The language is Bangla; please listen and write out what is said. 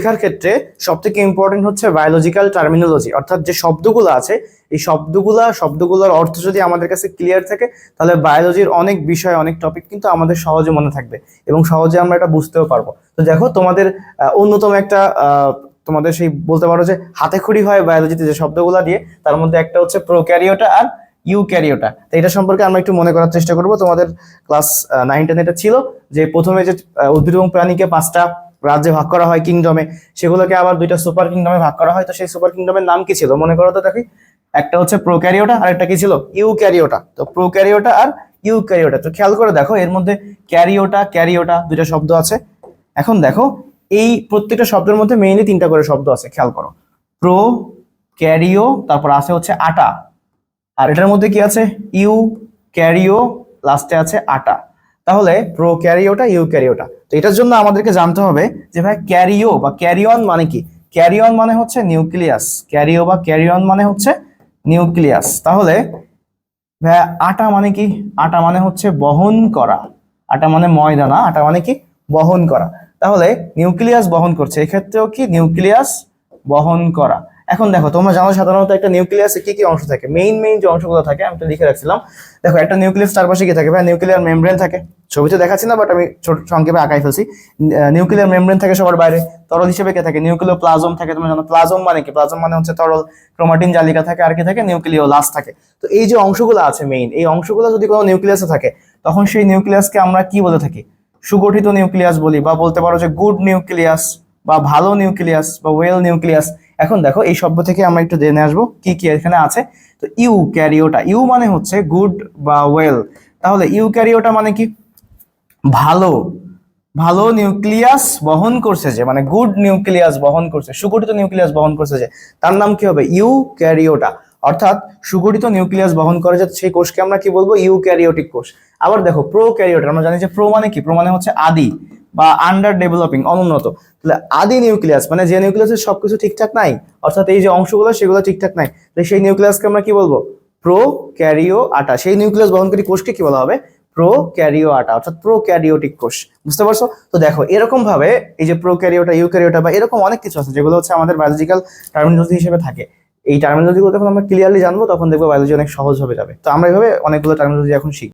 শেখার ক্ষেত্রে সব থেকে ইম্পর্টেন্ট হচ্ছে বায়োলজিক্যাল টার্মিনোলজি অর্থাৎ যে শব্দগুলো আছে, এই শব্দগুলা, শব্দগুলোর অর্থ যদি আমাদের কাছে ক্লিয়ার থাকে, তাহলে বায়োলজির অনেক বিষয়, অনেক টপিক কিন্তু আমাদের সহজে মনে থাকবে এবং সহজে আমরা এটা বুঝতেও পারব। তো দেখো, তোমাদের অন্যতম একটা তোমাদের সেই বলতে পারো যে হাতে খড়ি হয় বায়োলজিতে যে শব্দগুলো দিয়ে, তার মধ্যে একটা হচ্ছে প্রোক্যারিওটা আর ইউক্যারিওটা তো এটা সম্পর্কে আমরা একটু মনে করার চেষ্টা করব। তোমাদের ক্লাস নাইন টেন এটা ছিল যে প্রথমে যে উদ্ভিদ এবং প্রাণীকে পাঁচটা রাজ্যে ভাগ করা হয় কিংডমে, সেগুলোকে আবার দুইটা সুপার কিংডমে ভাগ করা হয়। তো সেই সুপার কিংডমের নাম কি ছিল? মনে করো তো দেখি। একটা হচ্ছে প্রোক্যারিওটা আর একটা কি ছিল? ইউ ইউক্যারিওটা। তো প্রোক্যারিওটা আর ইউক্যারিওটা। তো খেয়াল করে দেখো, এর মধ্যে ক্যারিওটা ক্যারিওটা দুইটা শব্দ আছে। এখন দেখো, এই প্রত্যেকটা শব্দের মধ্যে মেইনলি তিনটা করে শব্দ আছে, খেয়াল করো। প্রো ক্যারিও তারপর আছে হচ্ছে আটা। আর এটার মধ্যে কি আছে? ইউ ক্যারিও লাস্টে আছে আটা। তাহলে প্রো ক্যারিওটা ইউ ক্যারিওটা তো এটার জন্য আমাদেরকে জানতে হবে যে ভাই ক্যারিও বা ক্যারিয়ন মানে কি? ক্যারিয়ন মানে হচ্ছে নিউক্লিয়াস ক্যারিও বা ক্যারিয়ন মানে হচ্ছে নিউক্লিয়াস তাহলে ভাইয়া আটা মানে কি? আটা মানে হচ্ছে বহন করা। আটা মানে ময়দা না আটা মানে কি? বহন করা। তাহলে নিউক্লিয়াস বহন করছে। এক্ষেত্রেও কি? নিউক্লিয়াস বহন করা। এখন দেখো, তোমরা জানো সাধারণত একটা নিউক্লিয়াসে কি কি অংশ থাকে? মেইন মেইন যে অংশগুলো থাকে, আমি তো লিখে রাখছিলাম। দেখো, একটা নিউক্লিয়াস চারপাশে কি থাকে ভাই? নিউক্লিয়ার মেমব্রেন থাকে। ছবিতে দেখাচ্ছি না বাট আমি ছোট সংক্ষেপে আঁকাই ফেলছি। নিউক্লিয়ার মেমব্রেন থাকে সবার বাইরে। তরল হিসেবে কে থাকে? নিউক্লিয় প্লাজম থাকে, তোমরা জানো। প্লাজম মানে কি? প্লাজম মানে হচ্ছে তরল ক্রোমাটিন জালিকা থাকে, আর কি থাকে? নিউক্লিয় লাস থাকে। তো এই যে অংশগুলো আছে মেইন এই অংশগুলো যদি কোনো নিউক্লিয়াসে থাকে, তখন সেই নিউক্লিয়াসকে আমরা কি বলে থাকি? সুগঠিত নিউক্লিয়াস বলি, বা বলতে পারো যে গুড নিউক্লিয়াস বা ভালো নিউক্লিয়াস বা ওয়েল নিউক্লিয়াস এখন দেখো, এই শব্দ থেকে আমরা একটু জেনে আসব কি কি এখানে আছে। তো ইউ ক্যারিওটা ইউ মানে হচ্ছে গুড বা ওয়েল। তাহলে ইউ ক্যারিওটা মানে কি? ভালো ভালো নিউক্লিয়াস বহন করছে যে মানে গুড নিউক্লিয়াস বহন করছে, সুগঠিত নিউক্লিয়াস বহন করছে যে, তার নাম কি হবে? ইউ ক্যারিওটা অর্থাৎ সুগঠিত নিউক্লিয়াস বহন করে যে, সেই কোষকে আমরা কি বলব? ইউ ক্যারিওটিক কোষ। আবার দেখো প্রো ক্যারিওটা আমরা জানি যে প্রো মানে কি? প্রো মানে হচ্ছে আদি। বা আন্ডার ডেভেলপিং অনুন্নত। তাহলে আদি নিউক্লিয়াস মানে যে নিউক্লিয়াসের সবকিছু ঠিকঠাক নাই, অর্থাৎ এই যে অংশগুলো, সেগুলো ঠিকঠাক নাই, তাহলে সেই নিউক্লিয়াসকে আমরা কি বলব? প্রো ক্যারিও আটা সেই নিউক্লিয়াস বহনকারী কোষকে কি বলা হবে? প্রো ক্যারিও আটা অর্থাৎ প্রো ক্যারিওটিক কোষ। বুঝতে পারছ? তো দেখো এরকম ভাবে এই যে প্রো ক্যারিওটা ইউ ক্যারিওটা বা এরকম অনেক কিছু আছে, যেগুলো হচ্ছে আমাদের বায়োলজিক্যাল টার্মিনোলজি হিসেবে থাকে। এই টার্মিনোলজিগুলো যখন আমরা ক্লিয়ারলি জানব, তখন দেখব বায়োলজি অনেক সহজ হবে যাবে। তো আমরা এইভাবে অনেকগুলো টার্মিনোলজি এখন শিখি